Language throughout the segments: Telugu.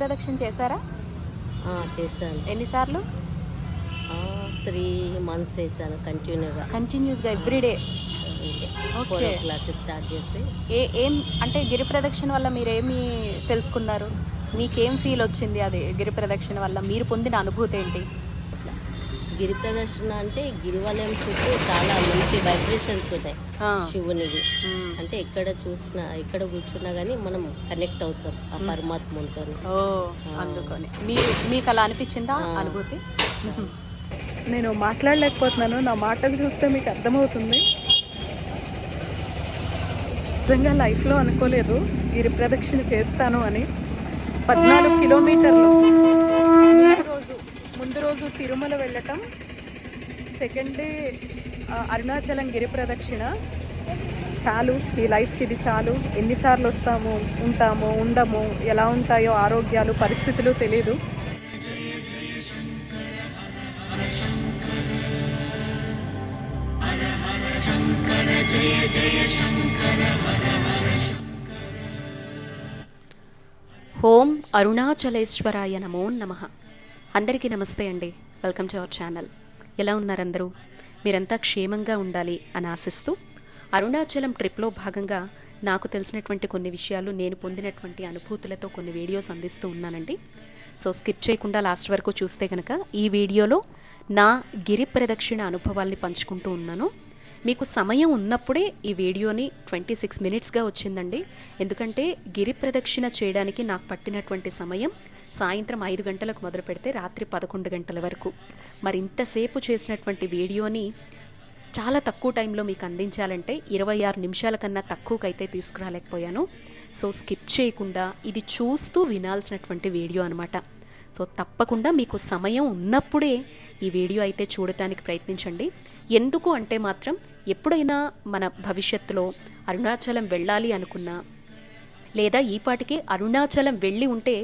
ప్రదక్షిణ చేశారా? చేశాను. ఎన్నిసార్లు? త్రీ మంత్స్ చేశాను కంటిన్యూగా. కంటిన్యూస్గా everyday four o'clock start చేసి. ఏ ఏం అంటే గిరి ప్రదక్షిణ వల్ల మీరేమి తెలుసుకున్నారు? మీకేం ఫీల్ వచ్చింది అది గిరి ప్రదక్షిణ వల్ల? మీరు పొందిన అనుభూతి ఏంటి? గిరి ప్రదర్శన అంటే గిరివలయం చుట్టూ చాలా మంచి వైబ్రేషన్స్ ఉంటాయి మ్మ్. అంటే ఎక్కడ చూసినా ఎక్కడ కూర్చున్నా కానీ మనం కనెక్ట్ అవుతాం ఆ. పరమాత్మతో అందుకని. మీకు అలా అనిపించిందా. అనుభూతి? నేను మాట్లాడలేకపోతున్నాను నా మాటలు చూస్తే మీకు అర్థమవుతుంది. నిజంగా లైఫ్లో అనుకోలేదు గిరి ప్రదక్షిణ చేస్తాను అని. పద్నాలుగు కిలోమీటర్లు. ముందు రోజు తిరుమల వెళ్ళటం సెకండ్ డే అరుణాచలం గిరి ప్రదక్షిణ. చాలు ఈ లైఫ్కి ఇది చాలు. ఎన్నిసార్లు వస్తాము ఉంటాము ఉండము ఎలా ఉంటాయో ఆరోగ్యాలు పరిస్థితులు తెలీదు. ఓం అరుణాచలేశ్వరాయ నమో నమః. అందరికీ నమస్తే అండి. వెల్కమ్ టు అవర్ ఛానల్ ఎలా ఉన్నారందరూ? మీరంతా క్షేమంగా ఉండాలి అని ఆశిస్తూ అరుణాచలం ట్రిప్లో భాగంగా నాకు తెలిసినటువంటి కొన్ని విషయాలు నేను పొందినటువంటి అనుభూతులతో కొన్ని వీడియోస్ అందిస్తూ ఉన్నానండి. సో స్కిప్ చేయకుండా లాస్ట్ వరకు చూస్తే కనుక ఈ వీడియోలో నా గిరి ప్రదక్షిణ అనుభవాల్ని పంచుకుంటూ ఉన్నాను. మీకు సమయం ఉన్నప్పుడే ఈ వీడియోని ట్వంటీ సిక్స్ మినిట్స్గా వచ్చిందండి. ఎందుకంటే గిరి ప్రదక్షిణ చేయడానికి నాకు పట్టినటువంటి సమయం సాయంత్రం ఐదు గంటలకు మొదలు పెడితే రాత్రి పదకొండు గంటల వరకు. మరి ఇంతసేపు చేసినటువంటి వీడియోని చాలా తక్కువ టైంలో మీకు అందించాలంటే ఇరవై ఆరు నిమిషాల కన్నా తక్కువకైతే తీసుకురాలేకపోయాను. సో స్కిప్ చేయకుండా ఇది చూస్తూ వినాల్సినటువంటి వీడియో అనమాట సో తప్పకుండా మీకు సమయం ఉన్నప్పుడే ఈ వీడియో అయితే చూడటానికి ప్రయత్నించండి. ఎందుకు అంటే మాత్రం ఎప్పుడైనా మన భవిష్యత్తులో అరుణాచలం వెళ్ళాలి అనుకున్నా లేదా ఈపాటికి అరుణాచలం వెళ్ళి ఉంటే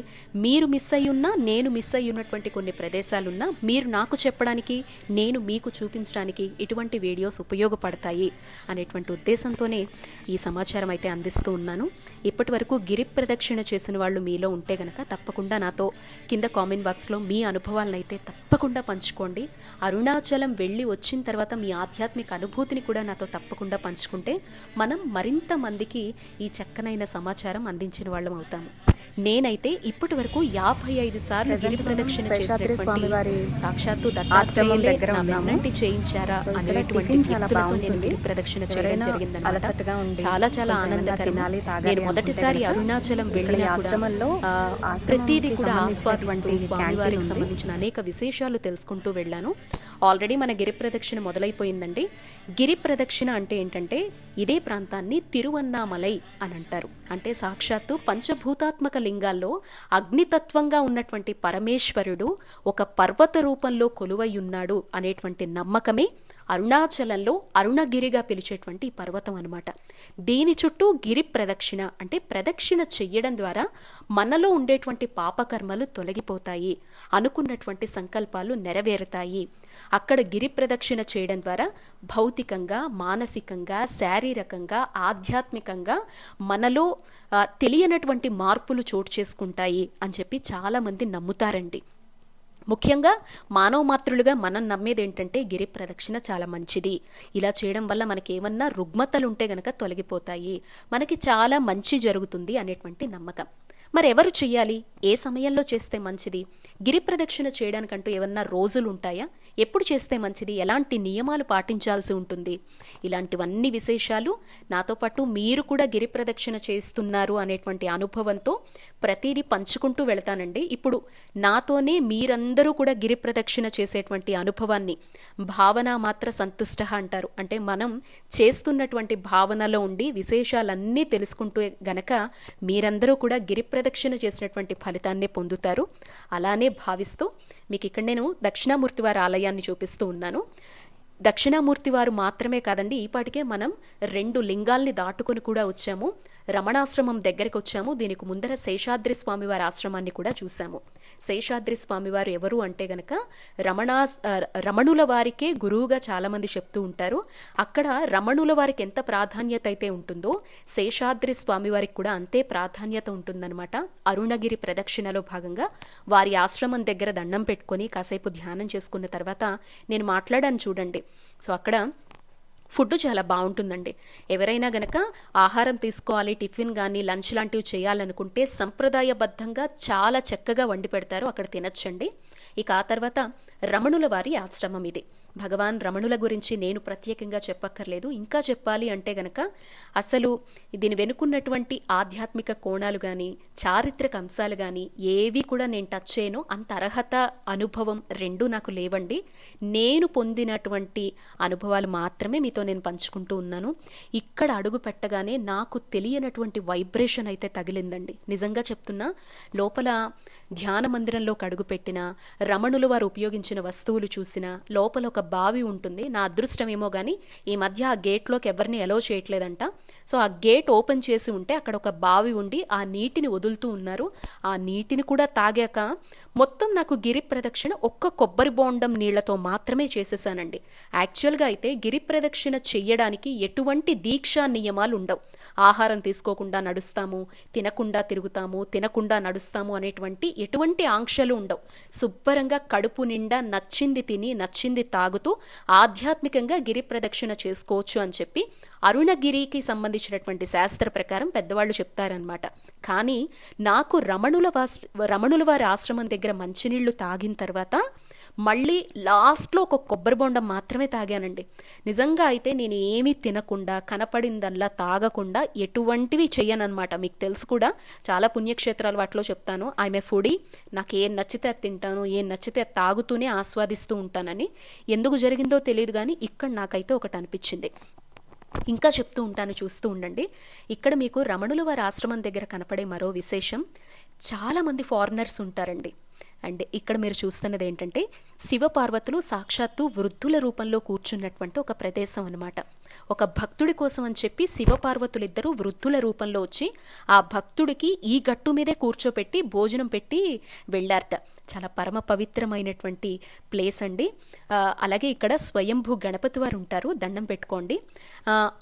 మీరు మిస్ అయ్యున్నా ఉన్నా నేను మిస్ అయ్యున్నటువంటి ఉన్నటువంటి కొన్ని ప్రదేశాలున్నా మీరు నాకు చెప్పడానికి నేను మీకు చూపించడానికి ఇటువంటి వీడియోస్ ఉపయోగపడతాయి అనేటువంటి ఉద్దేశంతోనే ఈ సమాచారం అయితే అందిస్తూ ఉన్నాను. ఇప్పటి వరకు గిరి ప్రదక్షిణ చేసిన వాళ్ళు మీలో ఉంటే గనక తప్పకుండా నాతో కింద కామెంట్ బాక్స్లో మీ అనుభవాలనైతే తప్పకుండా పంచుకోండి. అరుణాచలం వెళ్ళి వచ్చిన తర్వాత మీ ఆధ్యాత్మిక అనుభూతిని కూడా నాతో తప్పకుండా పంచుకుంటే మనం మరింత మందికి ఈ చక్కనైన సమాచారం అందించిన వాళ్ళం అవుతాము. నేనైతే ఇప్పటి వరకు యాభై ఐదు సార్లు గిరి ప్రదక్షిణ చేసినటువంటి సాక్షాత్తు. వెన్నంటి చేయించారా అనేటువంటి వ్యక్తులతో నేను. గిరి ప్రదక్షిణ చేయడం జరిగిందనమాట చాలా చాలా ఆనందకరం నేను మొదటిసారి అరుణాచలం వెళ్ళినా కూడా ప్రతిదీ కూడా ఆస్వాదిస్తూ స్వామివారికి. సంబంధించిన అనేక విశేషాలు తెలుసుకుంటూ వెళ్ళాను ఆల్రెడీ మన గిరి ప్రదక్షిణ మొదలైపోయిందండి గిరి ప్రదక్షిణ అంటే ఏంటంటే ఇదే ప్రాంతాన్ని తిరువన్నామలై అని అంటారు అంటే సాక్షాత్తు పంచభూతాత్మక లింగాల్లో అగ్నితత్వంగా ఉన్నటువంటి పరమేశ్వరుడు ఒక పర్వత రూపంలో కొలువై ఉన్నాడు అనేటువంటి నమ్మకమే అరుణాచలంలో అరుణగిరిగా పిలిచేటువంటి పర్వతం అనమాట దీని చుట్టూ గిరి ప్రదక్షిణ అంటే ప్రదక్షిణ చెయ్యడం ద్వారా మనలో ఉండేటువంటి పాపకర్మలు తొలగిపోతాయి. అనుకున్నటువంటి సంకల్పాలు నెరవేరుతాయి. అక్కడ గిరి ప్రదక్షిణ చేయడం ద్వారా భౌతికంగా మానసికంగా శారీరకంగా ఆధ్యాత్మికంగా మనలో తెలియనటువంటి మార్పులు చోటు చేసుకుంటాయి అని చెప్పి చాలామంది నమ్ముతారండి. ముఖ్యంగా మానవ మాతృలుగా మనం నమ్మేది ఏంటంటే గిరి ప్రదక్షిణ చాలా మంచిది. ఇలా చేయడం వల్ల మనకి ఏమన్నా రుగ్మతలు ఉంటే గనక తొలగిపోతాయి. మనకి చాలా మంచి జరుగుతుంది అనేటువంటి నమ్మకం. మరి ఎవరు చెయ్యాలి? ఏ సమయంలో చేస్తే మంచిది? గిరి ప్రదక్షిణ చేయడానికంటూ ఏమన్నా రోజులు ఉంటాయా ఎప్పుడు చేస్తే మంచిది? ఎలాంటి నియమాలు పాటించాల్సి ఉంటుంది? ఇలాంటివన్నీ విశేషాలు నాతో పాటు మీరు కూడా గిరి ప్రదక్షిణ చేస్తున్నారు అనేటువంటి అనుభవంతో ప్రతిదీ పంచుకుంటూ వెళ్తానండి. ఇప్పుడు నాతోనే మీరందరూ కూడా గిరి ప్రదక్షిణ చేసేటువంటి అనుభవాన్ని భావన మాత్ర సంతుష్ట అంటారు. అంటే మనం చేస్తున్నటువంటి భావనలో ఉండి విశేషాలన్నీ తెలుసుకుంటూ గనక మీరందరూ కూడా గిరి ప్రదక్షిణ చేసినటువంటి ఫలితాన్ని పొందుతారు. అలానే భావిస్తూ మీకు ఇక్కడ నేను దక్షిణామూర్తి వారి ఆలయాన్ని చూపిస్తూ ఉన్నాను. దక్షిణామూర్తి వారు మాత్రమే కాదండి ఈపాటికే మనం రెండు లింగాల్ని దాటుకొని కూడా వచ్చాము. రమణాశ్రమం దగ్గరకు వచ్చాము దీనికి ముందర శేషాద్రి స్వామివారి ఆశ్రమాన్ని కూడా చూసాము శేషాద్రి స్వామివారు ఎవరు అంటే గనక రమణా రమణుల వారికే గురువుగా చాలామంది చెప్తూ ఉంటారు. అక్కడ రమణుల వారికి ఎంత ప్రాధాన్యత అయితే ఉంటుందో శేషాద్రి స్వామివారికి కూడా అంతే ప్రాధాన్యత ఉంటుందన్నమాట. అరుణగిరి ప్రదక్షిణలో భాగంగా వారి ఆశ్రమం దగ్గర దండం పెట్టుకొని కాసేపు ధ్యానం చేసుకున్న తర్వాత నేను మాట్లాడాను చూడండి. సో అక్కడ ఫుడ్ చాలా బాగుంటుందండి. ఎవరైనా గనక ఆహారం తీసుకోవాలి టిఫిన్ కానీ లంచ్ లాంటివి చేయాలనుకుంటే సంప్రదాయబద్ధంగా చాలా చక్కగా వండి పెడతారు. అక్కడ తినచ్చండి. ఇక ఆ తర్వాత రమణుల వారి ఆశ్రమం ఇది. భగవాన్ రమణుల గురించి నేను ప్రత్యేకంగా చెప్పక్కర్లేదు. ఇంకా చెప్పాలి అంటే గనక అసలు దీని వెనుకున్నటువంటి ఆధ్యాత్మిక కోణాలు కానీ చారిత్రక అంశాలు కానీ ఏవి కూడా నేను టచ్ చేయను. అంత అర్హత అనుభవం రెండూ నాకు లేవండి. నేను పొందినటువంటి అనుభవాలు మాత్రమే మీతో నేను పంచుకుంటూ ఉన్నాను. ఇక్కడ అడుగు పెట్టగానే నాకు తెలియనటువంటి వైబ్రేషన్ అయితే తగిలిందండి. నిజంగా చెప్తున్నా లోపల ధ్యాన మందిరంలోకి అడుగుపెట్టిన రమణులు వారు ఉపయోగించిన వస్తువులు చూసిన లోపల ఒక బావి ఉంటుంది. నా అదృష్టం ఏమో కానీ ఈ మధ్య ఆ గేట్లోకి ఎవరిని ఎలో చేయట్లేదంట. సో ఆ గేట్ ఓపెన్ చేసి ఉంటే అక్కడ ఒక బావి ఉండి ఆ నీటిని వదులుతూ ఉన్నారు. ఆ నీటిని కూడా తాగాక మొత్తం నాకు గిరి ప్రదక్షిణ ఒక్క కొబ్బరి బోండం నీళ్ళతో మాత్రమే చేసేసానండి. యాక్చువల్గా అయితే గిరి ప్రదక్షిణ చెయ్యడానికి ఎటువంటి దీక్షా నియమాలు ఉండవు. ఆహారం తీసుకోకుండా నడుస్తాము తినకుండా తిరుగుతాము తినకుండా నడుస్తాము అనేటువంటి ఎటువంటి ఆంక్షలు ఉండవు. శుభ్రంగా కడుపు నిండా నచ్చింది తిని నచ్చింది తాగుతూ ఆధ్యాత్మికంగా గిరి ప్రదక్షిణ చేసుకోవచ్చు అని చెప్పి అరుణగిరికి సంబంధించినటువంటి శాస్త్ర ప్రకారం పెద్దవాళ్ళు చెప్తారనమాట కానీ నాకు రమణుల రమణుల వారి ఆశ్రమం దగ్గర మంచినీళ్ళు తాగిన తర్వాత మళ్ళీ లాస్ట్లో ఒక కొబ్బరి బొండం మాత్రమే తాగానండి. నిజంగా అయితే నేను ఏమీ తినకుండా కనపడిందల్లా తాగకుండా ఎటువంటివి చెయ్యనమాట మీకు తెలుసు కూడా చాలా పుణ్యక్షేత్రాలు వాటిలో చెప్తాను. ఆమె ఫుడీ నాకు ఏం నచ్చితే అది తింటాను ఏం నచ్చితే అది తాగుతూనే ఆస్వాదిస్తూ ఉంటానని. ఎందుకు జరిగిందో తెలియదు కానీ ఇక్కడ నాకైతే ఒకటి అనిపించింది. ఇంకా చెప్తూ ఉంటాను చూస్తూ ఉండండి. ఇక్కడ మీకు రమణుల వారి ఆశ్రమం దగ్గర కనపడే మరో విశేషం చాలామంది ఫారినర్స్ ఉంటారండి. అండ్ ఇక్కడ మీరు చూస్తున్నది ఏంటంటే శివపార్వతులు సాక్షాత్తు వృద్ధుల రూపంలో కూర్చున్నటువంటి ఒక ప్రదేశం అన్నమాట. ఒక భక్తుడి కోసం అని చెప్పి శివపార్వతులిద్దరూ వృద్ధుల రూపంలో వచ్చి ఆ భక్తుడికి ఈ గట్టు మీదే కూర్చోపెట్టి భోజనం పెట్టి వెళ్ళారట. చాలా పరమ పవిత్రమైనటువంటి ప్లేస్ అండి. అలాగే ఇక్కడ స్వయంభూ గణపతి వారు ఉంటారు దండం పెట్టుకోండి.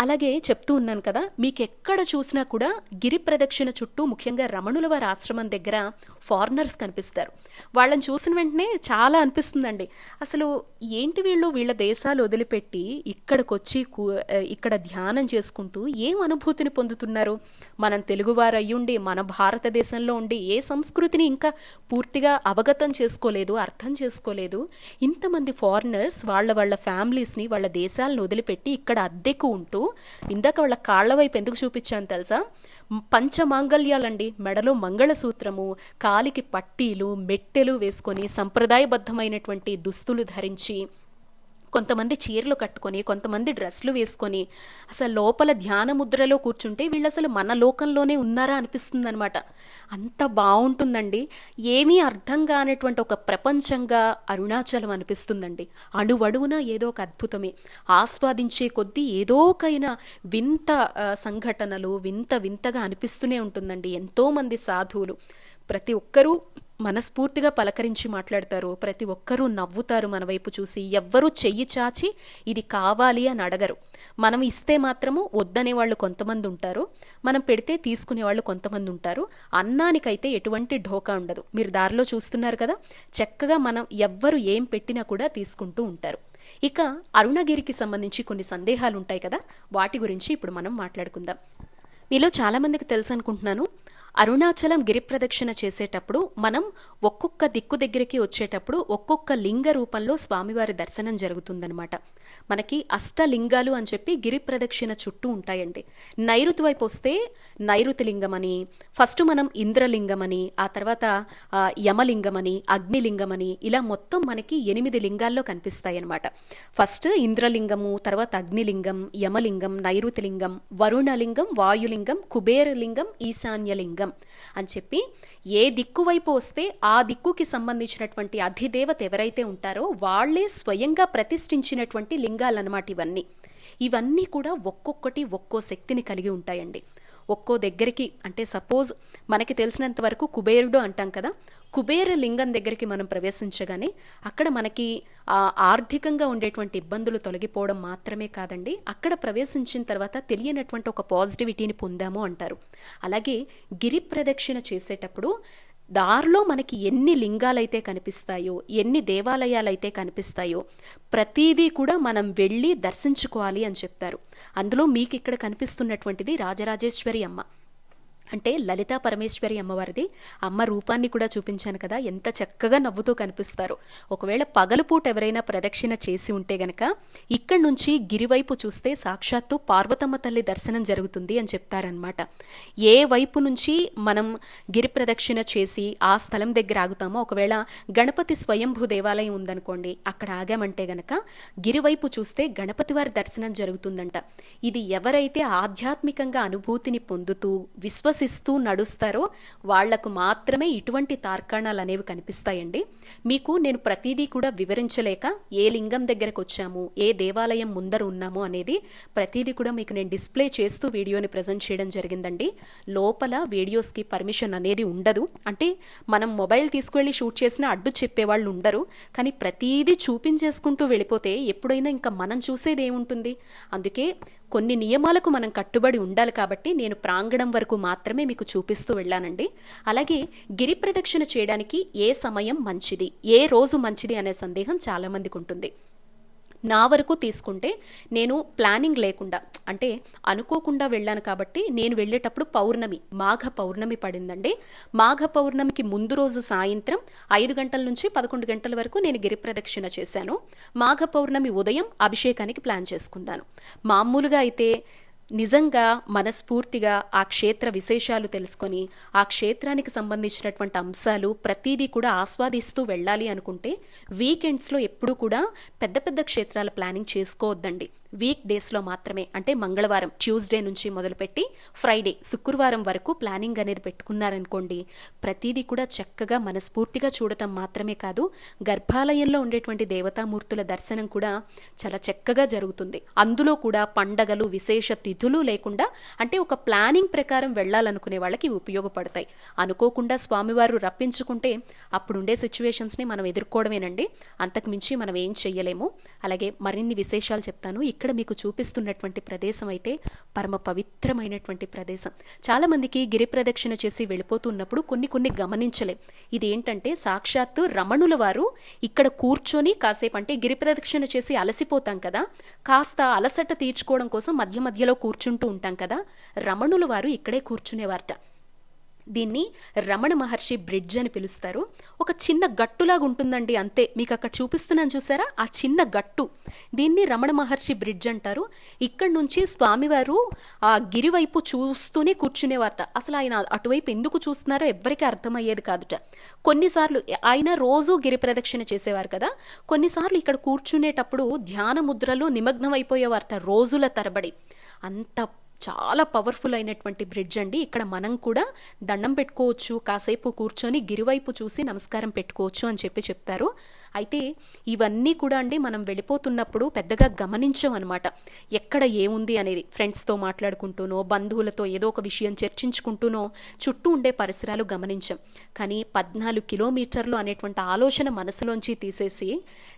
అలాగే చెప్తూ ఉన్నాను కదా మీకు ఎక్కడ చూసినా కూడా గిరి ప్రదక్షిణ చుట్టూ ముఖ్యంగా రమణుల వారి ఆశ్రమం దగ్గర ఫారినర్స్ కనిపిస్తారు. వాళ్ళని చూసిన వెంటనే చాలా అనిపిస్తుందండి. అసలు ఏంటి వీళ్ళు వీళ్ళ దేశాలు వదిలిపెట్టి ఇక్కడికి వచ్చి కూ- ఇక్కడ ధ్యానం చేసుకుంటూ ఏం అనుభూతిని పొందుతున్నారు? మనం తెలుగువారు అయ్యుండి మన భారతదేశంలో ఉండి ఏ సంస్కృతిని ఇంకా పూర్తిగా అవగతం చేసుకోలేదు అర్థం చేసుకోలేదు? ఇంతమంది ఫారినర్స్ వాళ్ళ వాళ్ళ ఫ్యామిలీస్ని వాళ్ళ దేశాలను వదిలిపెట్టి ఇక్కడ అద్దెకు ఉంటూ ఇందాక వాళ్ళ కాళ్ళ వైపు ఎందుకు చూపించాను తెలుసా? పంచమాంగళ్యాలండి. మెడలో మంగళసూత్రము కాలికి పట్టీలు మెట్టెలు వేసుకొని సంప్రదాయబద్ధమైనటువంటి దుస్తులు ధరించి కొంతమంది చీరలు కట్టుకొని కొంతమంది డ్రెస్లు వేసుకొని అసలు లోపల ధ్యాన ముద్రలో కూర్చుంటే వీళ్ళు అసలు మన లోకంలోనే ఉన్నారా అనిపిస్తుంది అనమాట అంత బాగుంటుందండి ఏమీ అర్థం కానటువంటి ఒక ప్రపంచంగా అరుణాచలం అనిపిస్తుందండి. అణువడువున ఏదో ఒక అద్భుతమే. ఆస్వాదించే కొద్దీ ఏదో ఒకైనా వింత సంఘటనలు వింత వింతగా అనిపిస్తూనే ఉంటుందండి ఎంతోమంది సాధువులు. ప్రతి ఒక్కరూ మనస్ఫూర్తిగా పలకరించి మాట్లాడతారు. ప్రతి ఒక్కరూ నవ్వుతారు మన వైపు చూసి. ఎవ్వరూ చెయ్యి చాచి ఇది కావాలి అని అడగరు. మనం ఇస్తే మాత్రము వద్దనే వాళ్ళు కొంతమంది ఉంటారు. మనం పెడితే తీసుకునే వాళ్ళు కొంతమంది ఉంటారు. అన్నానికైతే ఎటువంటి ఢోకా ఉండదు. మీరు దారిలో చూస్తున్నారు కదా? చక్కగా మనం ఎవ్వరు ఏం పెట్టినా కూడా తీసుకుంటూ ఉంటారు. ఇక అరుణగిరికి సంబంధించి కొన్ని సందేహాలు ఉంటాయి కదా? వాటి గురించి ఇప్పుడు మనం మాట్లాడుకుందాం. మీలో చాలామందికి తెలుసు అనుకుంటున్నాను అరుణాచలం గిరి ప్రదక్షిణ చేసేటప్పుడు మనం ఒక్కొక్క దిక్కు దగ్గరికి వచ్చేటప్పుడు ఒక్కొక్క లింగ రూపంలో స్వామివారి దర్శనం జరుగుతుందనమాట మనకి అష్టలింగాలు అని చెప్పి గిరి ప్రదక్షిణ చుట్టూ ఉంటాయండి. నైరుతి వైపు వస్తే నైరుతి లింగమని ఫస్ట్ మనం ఇంద్రలింగమని ఆ తర్వాత యమలింగమని అగ్నిలింగమని ఇలా మొత్తం మనకి ఎనిమిది లింగాల్లో కనిపిస్తాయి అనమాట ఫస్ట్ ఇంద్రలింగము తర్వాత అగ్నిలింగం యమలింగం నైరుతి లింగం వరుణలింగం వాయులింగం కుబేరలింగం ఈశాన్యలింగం అని చెప్పి ఏ దిక్కు వైపు వస్తే ఆ దిక్కుకి సంబంధించినటువంటి అధిదేవత ఎవరైతే ఉంటారో వాళ్ళే స్వయంగా ప్రతిష్ఠించినటువంటి లింగాలన్నమాట ఇవన్నీ. ఇవన్నీ కూడా ఒక్కొక్కటి ఒక్కో శక్తిని కలిగి ఉంటాయండి. ఒక్కో దగ్గరికి అంటే సపోజ్ మనకి తెలిసినంత వరకు కుబేరుడు అంటాం కదా కుబేర లింగం దగ్గరికి మనం ప్రవేశించగానే అక్కడ మనకి ఆర్థికంగా ఉండేటువంటి ఇబ్బందులు తొలగిపోవడం మాత్రమే కాదండి. అక్కడ ప్రవేశించిన తర్వాత తెలియనటువంటి ఒక పాజిటివిటీని పొందాము అంటారు. అలాగే గిరి ప్రదక్షిణ చేసేటప్పుడు దారిలో మనకి ఎన్ని లింగాలైతే కనిపిస్తాయో ఎన్ని దేవాలయాలైతే కనిపిస్తాయో ప్రతిదీ కూడా మనం వెళ్ళి దర్శించుకోవాలి అని చెప్తారు. అందులో మీకు ఇక్కడ కనిపిస్తున్నటువంటిది రాజరాజేశ్వరి అమ్మ. అంటే లలితా పరమేశ్వరి అమ్మవారిది. అమ్మ రూపాన్ని కూడా చూపించాను కదా ఎంత చక్కగా నవ్వుతూ కనిపిస్తారు. ఒకవేళ పగలుపూట ఎవరైనా ప్రదక్షిణ చేసి ఉంటే గనక ఇక్కడి నుంచి గిరివైపు చూస్తే సాక్షాత్తు పార్వతమ్మ తల్లి దర్శనం జరుగుతుంది అని చెప్తారనమాట ఏ వైపు నుంచి మనం గిరి ప్రదక్షిణ చేసి ఆ స్థలం దగ్గర ఆగుతామో ఒకవేళ గణపతి స్వయంభూ దేవాలయం ఉందనుకోండి అక్కడ ఆగామంటే గనక గిరివైపు చూస్తే గణపతి వారి దర్శనం జరుగుతుందంట. ఇది ఎవరైతే ఆధ్యాత్మికంగా అనుభూతిని పొందుతూ విశ్వ విశ్వసిస్తూ నడుస్తారో వాళ్ళకు మాత్రమే ఇటువంటి తార్కాణాలు అనేవి కనిపిస్తాయండి. మీకు నేను ప్రతిదీ కూడా వివరించలేక ఏ లింగం దగ్గరకు వచ్చాము ఏ దేవాలయం ముందర ఉన్నాము అనేది ప్రతిదీ కూడా మీకు నేను డిస్ప్లే చేస్తూ వీడియోని ప్రజెంట్ చేయడం జరిగిందండి. లోపల వీడియోస్కి పర్మిషన్ అనేది ఉండదు. అంటే మనం మొబైల్ తీసుకువెళ్ళి షూట్ చేసినా అడ్డు చెప్పేవాళ్ళు ఉండరు. కానీ ప్రతిదీ చూపించేసుకుంటూ వెళ్ళిపోతే ఎప్పుడైనా ఇంకా మనం చూసేది ఏముంటుంది అందుకే కొన్ని నియమాలకు మనం కట్టుబడి ఉండాలి కాబట్టి నేను ప్రాంగణం వరకు మాత్రమే మీకు చూపిస్తూ వెళ్ళానండి. అలాగే గిరి ప్రదక్షిణ చేయడానికి ఏ సమయం మంచిది ఏ రోజు మంచిది అనే సందేహం చాలామందికి ఉంటుంది. నా వరకు తీసుకుంటే నేను ప్లానింగ్ లేకుండా అంటే అనుకోకుండా వెళ్ళాను కాబట్టి నేను వెళ్ళేటప్పుడు పౌర్ణమి మాఘ పౌర్ణమి పడిందండి. మాఘ పౌర్ణమికి ముందు రోజు సాయంత్రం ఐదు గంటల నుంచి పదకొండు గంటల వరకు నేను గిరి ప్రదక్షిణ చేశాను. మాఘ పౌర్ణమి ఉదయం అభిషేకానికి ప్లాన్ చేసుకున్నాను. మామూలుగా అయితే నిజంగా మనస్ఫూర్తిగా ఆ క్షేత్ర విశేషాలు తెలుసుకొని ఆ క్షేత్రానికి సంబంధించినటువంటి అంశాలు ప్రతిదీ కూడా ఆస్వాదిస్తూ వెళ్ళాలి అనుకుంటే వీకెండ్స్లో ఎప్పుడూ కూడా పెద్ద పెద్ద క్షేత్రాల ప్లానింగ్ చేసుకోవద్దండి. వీక్ డేస్లో మాత్రమే అంటే మంగళవారం ట్యూస్డే నుంచి మొదలుపెట్టి ఫ్రైడే శుక్రవారం వరకు ప్లానింగ్ అనేది పెట్టుకున్నారనుకోండి ప్రతిదీ కూడా చక్కగా మనస్ఫూర్తిగా చూడటం మాత్రమే కాదు గర్భాలయంలో ఉండేటువంటి దేవతామూర్తుల దర్శనం కూడా చాలా చక్కగా జరుగుతుంది. అందులో కూడా పండగలు విశేష తిథులు లేకుండా అంటే ఒక ప్లానింగ్ ప్రకారం వెళ్ళాలనుకునే వాళ్ళకి ఉపయోగపడతాయి. అనుకోకుండా స్వామివారు రప్పించుకుంటే అప్పుడుండే సిచ్యువేషన్స్ని మనం ఎదుర్కోవడమేనండి. అంతకుమించి మనం ఏం చెయ్యలేము. అలాగే మరిన్ని విశేషాలు చెప్తాను. ఇక్కడ ఇక్కడ మీకు చూపిస్తున్నటువంటి ప్రదేశం అయితే పరమ పవిత్రమైనటువంటి ప్రదేశం. చాలామందికి గిరి ప్రదక్షిణ చేసి వెళ్ళిపోతున్నప్పుడు కొన్ని కొన్ని గమనించలేం. ఇదేంటంటే సాక్షాత్తు రమణుల వారు ఇక్కడ కూర్చొని కాసేపు అంటే గిరి ప్రదక్షిణ చేసి అలసిపోతాం కదా కాస్త అలసట తీర్చుకోవడం కోసం మధ్య మధ్యలో కూర్చుంటూ ఉంటాం కదా రమణుల వారు ఇక్కడే కూర్చునేవారట. దీన్ని రమణ మహర్షి బ్రిడ్జ్ అని పిలుస్తారు. ఒక చిన్న గట్టులాగా ఉంటుందండి అంతే. మీకు అక్కడ చూపిస్తున్నాను చూసారా? ఆ చిన్న గట్టు. దీన్ని రమణ మహర్షి బ్రిడ్జ్ అంటారు. ఇక్కడ నుంచి స్వామివారు ఆ గిరి వైపు చూస్తూనే కూర్చునేవారట. అసలు ఆయన అటువైపు ఎందుకు చూస్తున్నారో ఎవరికి అర్థమయ్యేది కాదుట. కొన్నిసార్లు ఆయన రోజు గిరి ప్రదక్షిణ చేసేవారు కదా. కొన్నిసార్లు ఇక్కడ కూర్చునేటప్పుడు ధ్యాన ముద్రలో నిమగ్నం అయిపోయేవారట రోజుల తరబడి. అంత చాలా పవర్ఫుల్ అయినటువంటి బ్రిడ్జ్ అండి. ఇక్కడ మనం కూడా దండం పెట్టుకోవచ్చు కాసేపు కూర్చొని గిరివైపు చూసి నమస్కారం పెట్టుకోవచ్చు అని చెప్పి చెప్తారు. అయితే ఇవన్నీ కూడా అండి మనం వెళ్ళిపోతున్నప్పుడు పెద్దగా గమనించం అనమాట ఎక్కడ ఏముంది అనేది ఫ్రెండ్స్తో మాట్లాడుకుంటూనో బంధువులతో ఏదో ఒక విషయం చర్చించుకుంటూనో చుట్టూ ఉండే పరిసరాలు గమనించం. కానీ పద్నాలుగు కిలోమీటర్లు అనేటువంటి ఆలోచన మనసులోంచి తీసేసి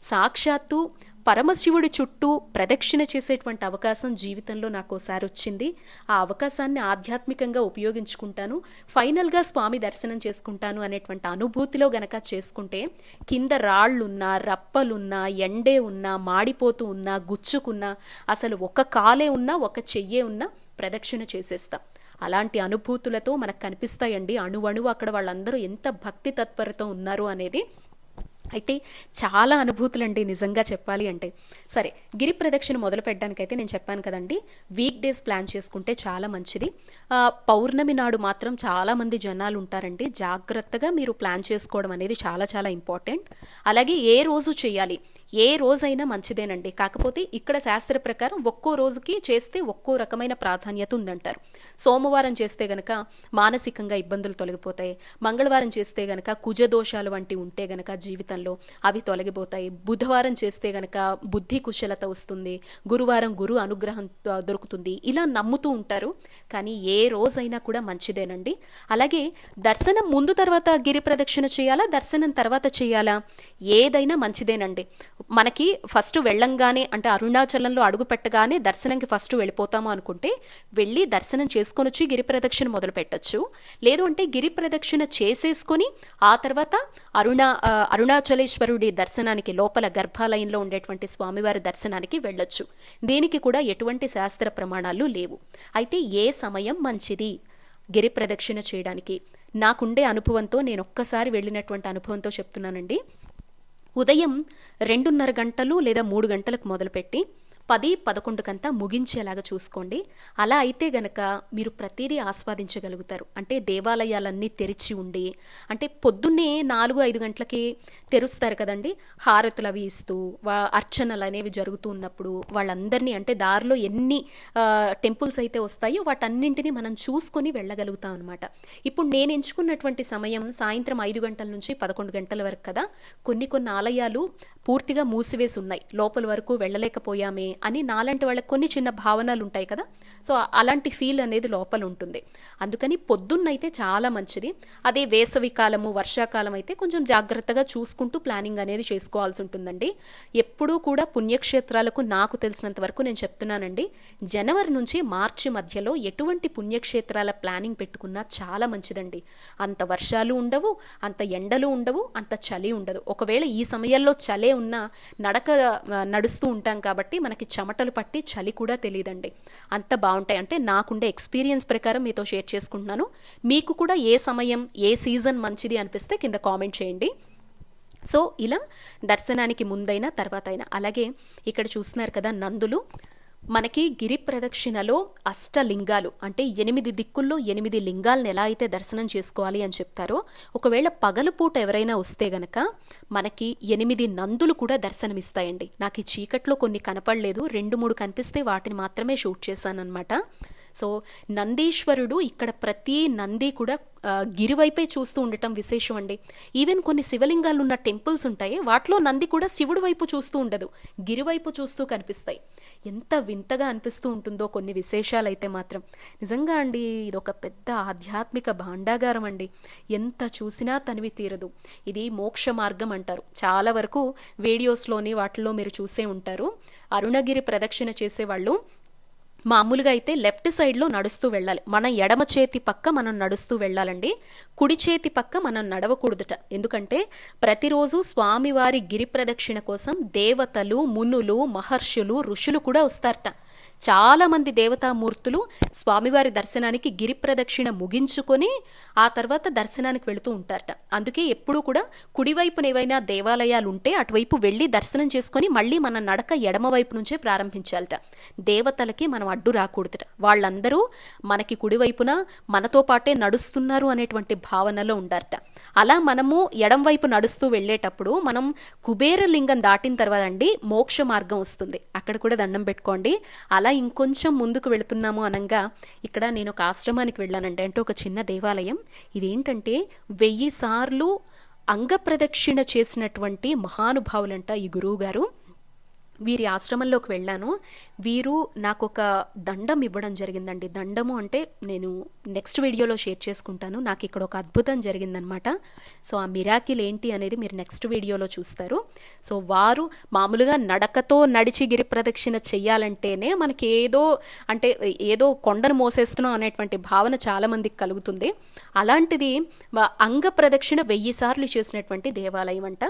సాక్షాత్తు పరమశివుడి చుట్టూ ప్రదక్షిణ చేసేటువంటి అవకాశం జీవితంలో నాకు ఒకసారి వచ్చింది. ఆ అవకాశాన్ని ఆధ్యాత్మికంగా ఉపయోగించుకుంటాను. ఫైనల్గా స్వామి దర్శనం చేసుకుంటాను అనేటువంటి అనుభూతిలో గనక చేసుకుంటే కింద రాళ్ళున్నా రప్పలున్నా ఎండే ఉన్నా మాడిపోతూ ఉన్నా గుచ్చుకున్నా అసలు ఒక కాలే ఉన్నా ఒక చెయ్యే ఉన్నా ప్రదక్షిణ చేసేస్తాం. అలాంటి అనుభూతులతో మనకు కనిపిస్తాయండి. అణువణువు అక్కడ వాళ్ళందరూ ఎంత భక్తి తత్పరతో ఉన్నారు అనేది అయితే చాలా అనుభూతులండి నిజంగా చెప్పాలి అంటే. సరే గిరి ప్రదక్షిణ మొదలు పెట్టడానికైతే నేను చెప్పాను కదండి. వీక్ డేస్ ప్లాన్ చేసుకుంటే చాలా మంచిది. పౌర్ణమి నాడు మాత్రం చాలామంది జనాలు ఉంటారండి. జాగ్రత్తగా మీరు ప్లాన్ చేసుకోవడం అనేది చాలా చాలా ఇంపార్టెంట్. అలాగే ఏ రోజు చేయాలి? ఏ రోజైనా మంచిదేనండి. కాకపోతే ఇక్కడ శాస్త్ర ప్రకారం ఒక్కో రోజుకి చేస్తే ఒక్కో రకమైన ప్రాధాన్యత ఉందంటారు. సోమవారం చేస్తే గనక మానసికంగా ఇబ్బందులు తొలగిపోతాయి. మంగళవారం చేస్తే గనక కుజదోషాలు వంటి ఉంటే గనక జీవితంలో అవి తొలగిపోతాయి. బుధవారం చేస్తే గనక బుద్ధి కుశలత వస్తుంది. గురువారం గురు అనుగ్రహం దొరుకుతుంది. ఇలా నమ్ముతూ ఉంటారు. కానీ ఏ రోజైనా కూడా మంచిదేనండి. అలాగే దర్శనం ముందు తర్వాత గిరి ప్రదక్షిణ చేయాలా? దర్శనం తర్వాత చేయాలా? ఏదైనా మంచిదేనండి. మనకి ఫస్ట్ వెళ్ళంగానే అంటే అరుణాచలంలో అడుగు పెట్టగానే దర్శనంకి ఫస్ట్ వెళ్ళిపోతాము అనుకుంటే వెళ్ళి దర్శనం చేసుకొని వచ్చి గిరి ప్రదక్షిణ మొదలు పెట్టచ్చు. లేదు అంటే గిరి ప్రదక్షిణ చేసేసుకొని ఆ తర్వాత అరుణా అరుణాచలేశ్వరుడి దర్శనానికి లోపల గర్భాలయంలో ఉండేటువంటి స్వామివారి దర్శనానికి వెళ్ళొచ్చు. దీనికి కూడా ఎటువంటి శాస్త్ర ప్రమాణాలు లేవు. అయితే ఏ సమయం మంచిది గిరి ప్రదక్షిణ చేయడానికి? నాకుండే అనుభవంతో నేను ఒక్కసారి వెళ్ళినటువంటి అనుభవంతో చెప్తున్నానండి. ఉదయం రెండున్నర గంటలు లేదా మూడు గంటలకు మొదలుపెట్టి పది పదకొండుకంతా ముగించేలాగా చూసుకోండి. అలా అయితే గనక మీరు ప్రతిదీ ఆస్వాదించగలుగుతారు. అంటే దేవాలయాలన్నీ తెరిచి ఉండి అంటే పొద్దున్నే నాలుగు ఐదు గంటలకి తెరుస్తారు కదండి. హారతులు అవి ఇస్తూ వా అర్చనలు అనేవి జరుగుతూ ఉన్నప్పుడు వాళ్ళందరినీ అంటే దారిలో ఎన్ని టెంపుల్స్ అయితే వస్తాయో వాటన్నింటినీ మనం చూసుకొని వెళ్ళగలుగుతాం అనమాట ఇప్పుడు నేను ఎంచుకున్నటువంటి సమయం సాయంత్రం ఐదు గంటల నుంచి పదకొండు గంటల వరకు కదా. కొన్ని కొన్ని ఆలయాలు పూర్తిగా మూసివేసి ఉన్నాయి. లోపల వరకు వెళ్ళలేకపోయామే అని నాలాంటి వాళ్ళకి కొన్ని చిన్న భావనలు ఉంటాయి కదా. సో అలాంటి ఫీల్ అనేది లోపల ఉంటుంది అందుకని పొద్దున్నైతే చాలా మంచిది. అదే వేసవి కాలము వర్షాకాలం అయితే కొంచెం జాగ్రత్తగా చూసుకుంటూ ప్లానింగ్ అనేది చేసుకోవాల్సి ఉంటుందండి ఎప్పుడూ కూడా పుణ్యక్షేత్రాలకు నాకు తెలిసినంత వరకు నేను చెప్తున్నానండి. జనవరి నుంచి మార్చి మధ్యలో ఎటువంటి పుణ్యక్షేత్రాల ప్లానింగ్ పెట్టుకున్నా చాలా మంచిదండి. అంత వర్షాలు ఉండవు అంత ఎండలు ఉండవు అంత చలి ఉండదు. ఒకవేళ ఈ సమయంలో చలే ఉన్నా నడక నడుస్తూ ఉంటాం కాబట్టి మనకి చెమటలు పట్టి చలి కూడా తెలియదండి అంత బాగుంటాయి. అంటే నాకుండే ఎక్స్పీరియన్స్ ప్రకారం మీతో షేర్ చేసుకుంటున్నాను. మీకు కూడా ఏ సమయం ఏ సీజన్ మంచిది అనిపిస్తే కింద కామెంట్ చేయండి. సో ఇలా దర్శనానికి ముందైనా తర్వాత అయినా అలాగే ఇక్కడ చూస్తున్నారు కదా నందులు. మనకి గిరి ప్రదక్షిణలో అష్టలింగాలు అంటే ఎనిమిది దిక్కుల్లో ఎనిమిది లింగాలను ఎలా అయితే దర్శనం చేసుకోవాలి అని చెప్తారో ఒకవేళ పగలుపూట ఎవరైనా వస్తే గనక మనకి ఎనిమిది నందులు కూడా దర్శనమిస్తాయండి. నాకు ఈ చీకట్లో కొన్ని కనపడలేదు రెండు మూడు కనిపిస్తే వాటిని మాత్రమే షూట్ చేశానన్నమాట. సో నందీశ్వరుడు ఇక్కడ ప్రతి నంది కూడా గిరివైపే చూస్తూ ఉండటం విశేషం అండి ఈవెన్ కొన్ని శివలింగాలు ఉన్న టెంపుల్స్ ఉంటాయి వాటిలో నంది కూడా శివుడి వైపు చూస్తూ ఉండదు గిరివైపు చూస్తూ కనిపిస్తాయి. ఎంత వింతగా అనిపిస్తూ ఉంటుందో కొన్ని విశేషాలు అయితే మాత్రం. నిజంగా అండి ఇది ఒక పెద్ద ఆధ్యాత్మిక భాండాగారం అండి ఎంత చూసినా తనివి తీరదు. ఇది మోక్ష మార్గం అంటారు. చాలా వరకు వీడియోస్లోని వాటిల్లో మీరు చూసే ఉంటారు. అరుణగిరి ప్రదక్షిణ చేసేవాళ్ళు మామూలుగా అయితే లెఫ్ట్ సైడ్లో నడుస్తూ వెళ్ళాలి. మన ఎడమ చేతి పక్క మనం నడుస్తూ వెళ్ళాలండి. కుడి చేతి పక్క మనం నడవకూడదుట. ఎందుకంటే ప్రతిరోజు స్వామివారి గిరి ప్రదక్షిణ కోసం దేవతలు మునులు మహర్షులు ఋషులు కూడా వస్తారట. చాలామంది దేవతామూర్తులు స్వామివారి దర్శనానికి గిరి ప్రదక్షిణ ముగించుకొని ఆ తర్వాత దర్శనానికి వెళుతూ ఉంటారట. అందుకే ఎప్పుడూ కూడా కుడివైపున ఏవైనా దేవాలయాలు ఉంటే అటువైపు వెళ్ళి దర్శనం చేసుకొని మళ్ళీ మన నడక ఎడమవైపు నుంచే ప్రారంభించాలట. దేవతలకి మనం అడ్డు రాకూడదుట. వాళ్ళందరూ మనకి కుడివైపున మనతో పాటే నడుస్తున్నారు అనేటువంటి భావనలో ఉండారట. అలా మనము ఎడం వైపు నడుస్తూ వెళ్ళేటప్పుడు మనం కుబేర లింగం దాటిన తర్వాత అండి మోక్ష మార్గం వస్తుంది. అక్కడ కూడా దండం పెట్టుకోండి. అలా అలా ఇంకొంచెం ముందుకు వెళుతున్నాము అనగా ఇక్కడ నేను ఒక ఆశ్రమానికి వెళ్ళానండి అంటే ఒక చిన్న దేవాలయం. ఇదేంటంటే వెయ్యి సార్లు అంగప్రదక్షిణ చేసినటువంటి మహానుభావులంట ఈ గురువు గారు వీరి ఆశ్రమంలోకి వెళ్ళాను. వీరు నాకు ఒక దండం ఇవ్వడం జరిగిందండి. దండము అంటే నేను నెక్స్ట్ వీడియోలో షేర్ చేసుకుంటాను. నాకు ఇక్కడ ఒక అద్భుతం జరిగిందనమాట. సో ఆ మిరాకిల్ ఏంటి అనేది మీరు నెక్స్ట్ వీడియోలో చూస్తారు. సో వారు మామూలుగా నడకతో నడిచి గిరి ప్రదక్షిణ చెయ్యాలంటేనే మనకి ఏదో అంటే ఏదో కొండను మోసేస్తున్నాం అనేటువంటి భావన చాలామందికి కలుగుతుంది. అలాంటిది అంగ ప్రదక్షిణ వెయ్యి సార్లు చేసినటువంటి దేవాలయం అంట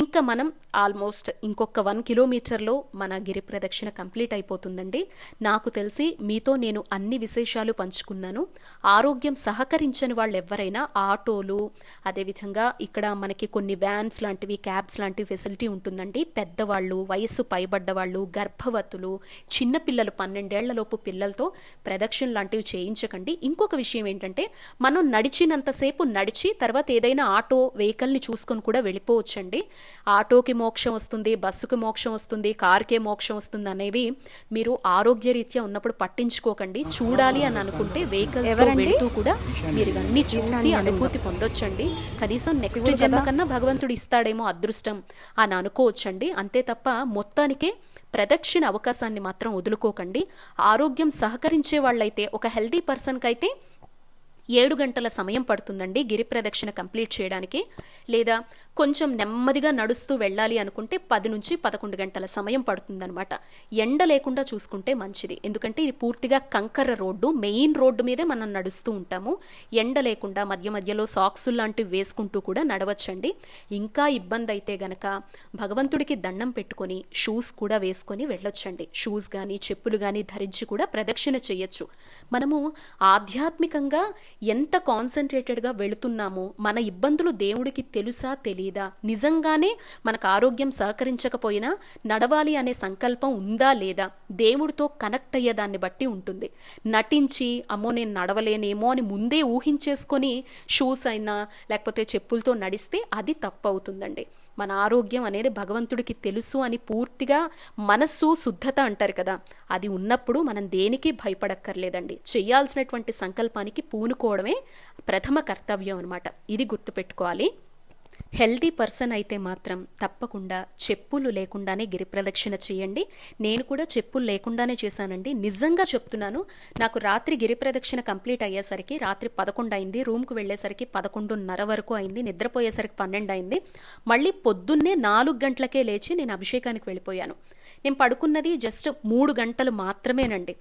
ఇంకా మనం ఆల్మోస్ట్ ఇంకొక వన్ కిలోమీటర్లో మన గిరి ప్రదక్షిణ కంప్లీట్ అయిపోతుందండి. నాకు తెలిసి మీతో నేను అన్ని విశేషాలు పంచుకున్నాను. ఆరోగ్యం సహకరించని వాళ్ళు ఎవరైనా ఆటోలు అదేవిధంగా ఇక్కడ మనకి కొన్ని వ్యాన్స్ లాంటివి క్యాబ్స్ లాంటివి ఫెసిలిటీ ఉంటుందండి. పెద్దవాళ్ళు వయస్సు పైబడ్డ వాళ్ళు గర్భవతులు చిన్నపిల్లలు పన్నెండేళ్ళలోపు పిల్లలతో ప్రదక్షిణ లాంటివి చేయించకండి. ఇంకొక విషయం ఏంటంటే మనం నడిచినంతసేపు నడిచి తర్వాత ఏదైనా ఆటో వెహికల్ని చూసుకొని కూడా వెళ్ళిపోవచ్చండి. ఆటోకి మోక్షం వస్తుంది బస్సుకి మోక్షం వస్తుంది కార్కే మోక్షం వస్తుంది అనేవి మీరు ఆరోగ్యరీత్యా ఉన్నప్పుడు పట్టించుకోకండి. చూడాలి అని అనుకుంటే వెహికల్స్ వెళ్తూ కూడా మీరు ఇవన్నీ చూసి అనుభూతి పొందొచ్చండి. కనీసం నెక్స్ట్ జన్మ కన్నా భగవంతుడు ఇస్తాడేమో అదృష్టం అని అనుకోవచ్చండి. అంతే తప్ప మొత్తానికే ప్రదక్షిణ అవకాశాన్ని మాత్రం వదులుకోకండి. ఆరోగ్యం సహకరించే వాళ్ళైతే ఒక హెల్దీ పర్సన్కి అయితే ఏడు గంటల సమయం పడుతుందండి గిరి ప్రదక్షిణ కంప్లీట్ చేయడానికి. లేదా కొంచెం నెమ్మదిగా నడుస్తూ వెళ్ళాలి అనుకుంటే పది నుంచి పదకొండు గంటల సమయం పడుతుందనమాట ఎండ లేకుండా చూసుకుంటే మంచిది. ఎందుకంటే ఇది పూర్తిగా కంకర రోడ్డు మెయిన్ రోడ్డు మీదే మనం నడుస్తూ ఉంటాము. ఎండ లేకుండా మధ్య మధ్యలో సాక్స్ లాంటివి వేసుకుంటూ కూడా నడవచ్చండి. ఇంకా ఇబ్బంది అయితే గనక భగవంతుడికి దండం పెట్టుకొని షూస్ కూడా వేసుకొని వెళ్ళొచ్చండి. షూస్ కానీ చెప్పులు కానీ ధరించి కూడా ప్రదక్షిణ చేయొచ్చు. మనము ఆధ్యాత్మికంగా ఎంత కాన్సన్ట్రేటెడ్గా వెళుతున్నామో మన ఇబ్బందులు దేవుడికి తెలుసా తెలీదా? నిజంగానే మనకు ఆరోగ్యం సహకరించకపోయినా నడవాలి అనే సంకల్పం ఉందా లేదా? దేవుడితో కనెక్ట్ అయ్యేదాన్ని బట్టి ఉంటుంది. నటించి అమ్మో నేను నడవలేనేమో అని ముందే ఊహించేసుకొని షూస్ అయినా లేకపోతే చెప్పులతో నడిస్తే అది తప్పు అవుతుందండి. మన ఆరోగ్యం అనేది భగవంతుడికి తెలుసు అని పూర్తిగా మనస్సు శుద్ధత అంటారు కదా అది ఉన్నప్పుడు మనం దేనికి భయపడక్కర్లేదండి. చేయాల్సినటువంటి సంకల్పానికి పూనుకోవడమే ప్రథమ కర్తవ్యం అనమాట ఇది గుర్తుపెట్టుకోవాలి. హెల్దీ పర్సన్ అయితే మాత్రం తప్పకుండా చెప్పులు లేకుండానే గిరి ప్రదక్షిణ చేయండి. నేను కూడా చెప్పులు లేకుండానే చేశానండి. నిజంగా చెప్తున్నాను నాకు రాత్రి గిరి ప్రదక్షిణ కంప్లీట్ అయ్యేసరికి రాత్రి పదకొండు అయింది రూమ్కు వెళ్ళేసరికి పదకొండున్నర వరకు అయింది నిద్రపోయేసరికి పన్నెండు అయింది. మళ్ళీ పొద్దున్నే నాలుగు గంటలకే లేచి నేను అభిషేకానికి వెళ్ళిపోయాను. నేను పడుకున్నది జస్ట్ మూడు గంటలు మాత్రమేనండి.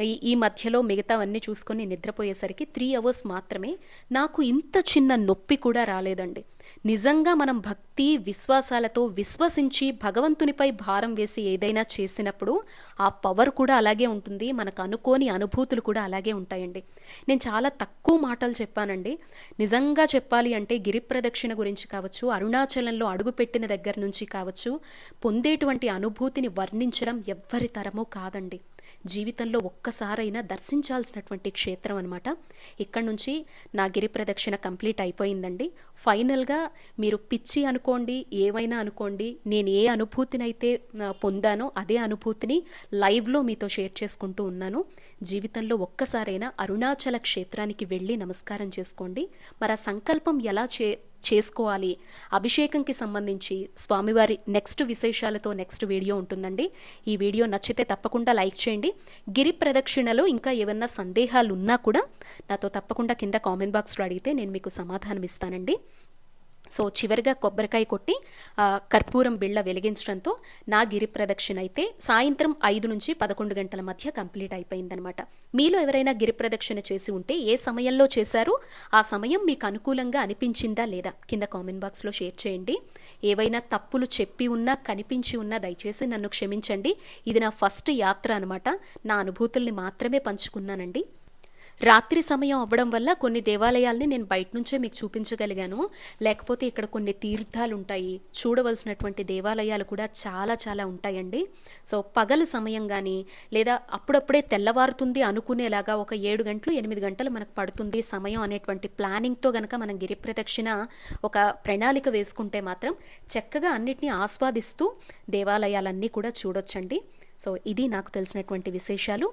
ఈ ఈ మధ్యలో మిగతావన్నీ చూసుకొని నిద్రపోయేసరికి త్రీ అవర్స్ మాత్రమే. నాకు ఇంత చిన్న నొప్పి కూడా రాలేదండి. నిజంగా మనం భక్తి విశ్వాసాలతో విశ్వసించి భగవంతునిపై భారం వేసి ఏదైనా చేసినప్పుడు ఆ పవర్ కూడా అలాగే ఉంటుంది మనకు అనుకోని అనుభూతులు కూడా అలాగే ఉంటాయండి. నేను చాలా తక్కువ మాటలు చెప్పానండి. నిజంగా చెప్పాలి అంటే గిరి ప్రదక్షిణ గురించి కావచ్చు అరుణాచలంలో అడుగుపెట్టిన దగ్గర నుంచి కావచ్చు పొందేటువంటి అనుభూతిని వర్ణించడం ఎవ్వరి తరమూ కాదండి. జీవితంలో ఒక్కసారైనా దర్శించాల్సినటువంటి క్షేత్రం అనమాట ఇక్కడ నుంచి నా గిరి ప్రదక్షిణ కంప్లీట్ అయిపోయిందండి. ఫైనల్గా మీరు పిచ్చి అనుకోండి ఏవైనా అనుకోండి నేను ఏ అనుభూతినైతే పొందానో అదే అనుభూతిని లైవ్లో మీతో షేర్ చేసుకుంటూ ఉన్నాను. జీవితంలో ఒక్కసారైనా అరుణాచల క్షేత్రానికి వెళ్ళి నమస్కారం చేసుకోండి. మరి ఆ సంకల్పం ఎలా చే చేసుకోవాలి. అభిషేకంకి సంబంధించి స్వామివారి నెక్స్ట్ విశేషాలతో నెక్స్ట్ వీడియో ఉంటుందండి. ఈ వీడియో నచ్చితే తప్పకుండా లైక్ చేయండి. గిరి ప్రదక్షిణలో ఇంకా ఏమన్నా సందేహాలు ఉన్నా కూడా నాతో తప్పకుండా కింద కామెంట్ బాక్స్లో అడిగితే నేను మీకు సమాధానం ఇస్తానండి సో చివరిగా కొబ్బరికాయ కొట్టి కర్పూరం బిళ్ళ వెలిగించడంతో నా గిరి ప్రదక్షిణ అయితే సాయంత్రం ఐదు నుంచి పదకొండు గంటల మధ్య కంప్లీట్ అయిపోయిందనమాట మీలో ఎవరైనా గిరి ప్రదక్షిణ చేసి ఉంటే ఏ సమయంలో చేశారు? ఆ సమయం మీకు అనుకూలంగా అనిపించిందా లేదా? కింద కామెంట్ బాక్స్లో షేర్ చేయండి. ఏవైనా తప్పులు చెప్పి ఉన్నా కనిపించి ఉన్నా దయచేసి నన్ను క్షమించండి. ఇది నా ఫస్ట్ యాత్ర అనమాట నా అనుభూతుల్ని మాత్రమే పంచుకున్నానండి. రాత్రి సమయం అవ్వడం వల్ల కొన్ని దేవాలయాల్ని నేను బయట నుంచే మీకు చూపించగలిగాను. లేకపోతే ఇక్కడ కొన్ని తీర్థాలు ఉంటాయి చూడవలసినటువంటి దేవాలయాలు కూడా చాలా చాలా ఉంటాయండి. సో పగలు సమయం కానీ లేదా అప్పుడప్పుడే తెల్లవారుతుంది అనుకునేలాగా ఒక ఏడు గంటలు ఎనిమిది గంటలు మనకు పడుతుంది సమయం అనేటువంటి ప్లానింగ్తో గనక మనం గిరి ప్రదక్షిణ ఒక ప్రణాళిక వేసుకుంటే మాత్రం చక్కగా అన్నిటినీ ఆస్వాదిస్తూ దేవాలయాలన్నీ కూడా చూడొచ్చండి. సో ఇది నాకు తెలిసినటువంటి విశేషాలు.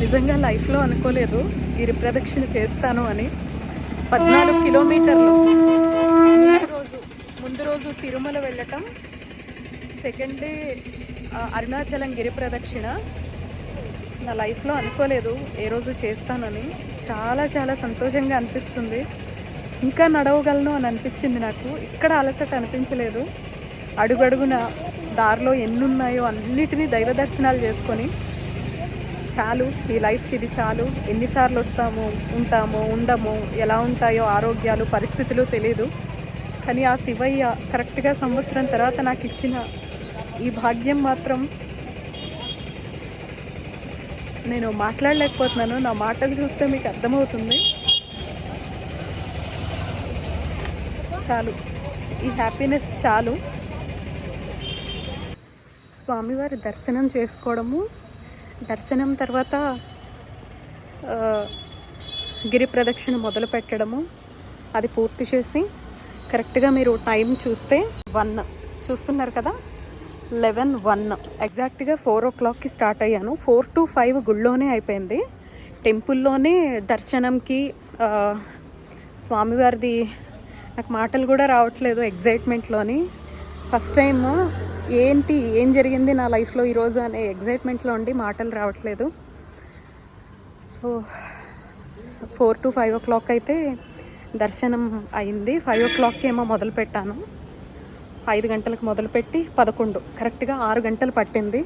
నిజంగా లైఫ్లో అనుకోలేదు. గిరి ప్రదక్షిణ చేస్తాను అని పద్నాలుగు కిలోమీటర్లు. ముందు రోజు తిరుమల వెళ్ళటం సెకండ్ డే అరుణాచలం గిరి ప్రదక్షిణ. నా లైఫ్లో అనుకోలేదు ఏ రోజు చేస్తానని. చాలా చాలా సంతోషంగా అనిపిస్తుంది. ఇంకా నడవగలను అని అనిపించింది నాకు. ఇక్కడ అలసట అనిపించలేదు. అడుగడుగున దారిలో ఎన్ని ఉన్నాయో అన్నిటినీ దైవ దర్శనాలు చేసుకొని చాలు ఈ లైఫ్కి ఇది చాలు. ఎన్నిసార్లు వస్తాము ఉంటామో ఉండమో ఎలా ఉంటాయో ఆరోగ్యాలు పరిస్థితులు తెలియదు కానీ ఆ శివయ్య కరెక్ట్గా సంవత్సరం తర్వాత నాకు ఇచ్చిన ఈ భాగ్యం మాత్రం నేను మాట్లాడలేకపోతున్నాను. నా మాటలు చూస్తే మీకు అర్థమవుతుంది. చాలు. ఈ హ్యాపీనెస్ చాలు. స్వామివారి దర్శనం చేసుకోవడము దర్శనం తర్వాత గిరి ప్రదక్షిణ మొదలు పెట్టడము అది పూర్తి చేసి కరెక్ట్గా మీరు టైం చూస్తే వన్ చూస్తున్నారు కదా? Eleven one. ఎగ్జాక్ట్గా ఫోర్ ఓ క్లాక్కి స్టార్ట్ అయ్యాను. ఫోర్ టు ఫైవ్ గుళ్ళోనే అయిపోయింది. టెంపుల్లోనే దర్శనంకి స్వామివారిది నాకు మాటలు కూడా రావట్లేదు ఎగ్జైట్మెంట్లోని. ఫస్ట్ టైం ఏంటి ఏం జరిగింది నా లైఫ్లో ఈరోజు అనే ఎగ్జైట్మెంట్లో ఉండి మాటలు రావట్లేదు. So four to five o'clock అయితే దర్శనం అయింది. ఫైవ్ ఓ క్లాక్కి ఏమో మొదలు పెట్టాను. ఐదు గంటలకు మొదలుపెట్టి పదకొండు కరెక్ట్గా ఆరు గంటలు పట్టింది.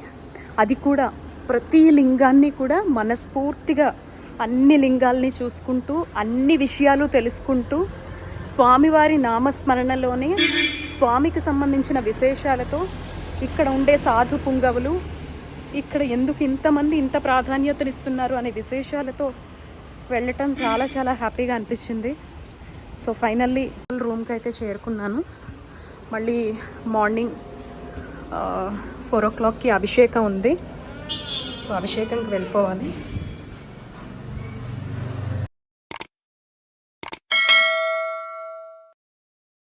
అది కూడా ప్రతి లింగాన్ని కూడా మనస్ఫూర్తిగా అన్ని లింగాల్ని చూసుకుంటూ అన్ని విషయాలు తెలుసుకుంటూ స్వామివారి నామస్మరణలోనే స్వామికి సంబంధించిన విశేషాలతో ఇక్కడ ఉండే సాధు పుంగవులు ఇక్కడ ఎందుకు ఇంతమంది ఇంత ప్రాధాన్యతనిస్తున్నారు అనే విశేషాలతో వెళ్ళటం చాలా చాలా హ్యాపీగా అనిపించింది. సో ఫైనల్లీ రూమ్కి అయితే చేరుకున్నాను. మళ్ళీ మార్నింగ్ ఫోర్ ఓ క్లాక్కి అభిషేకం ఉంది. సో అభిషేకంకి వెళ్ళిపోవాలి.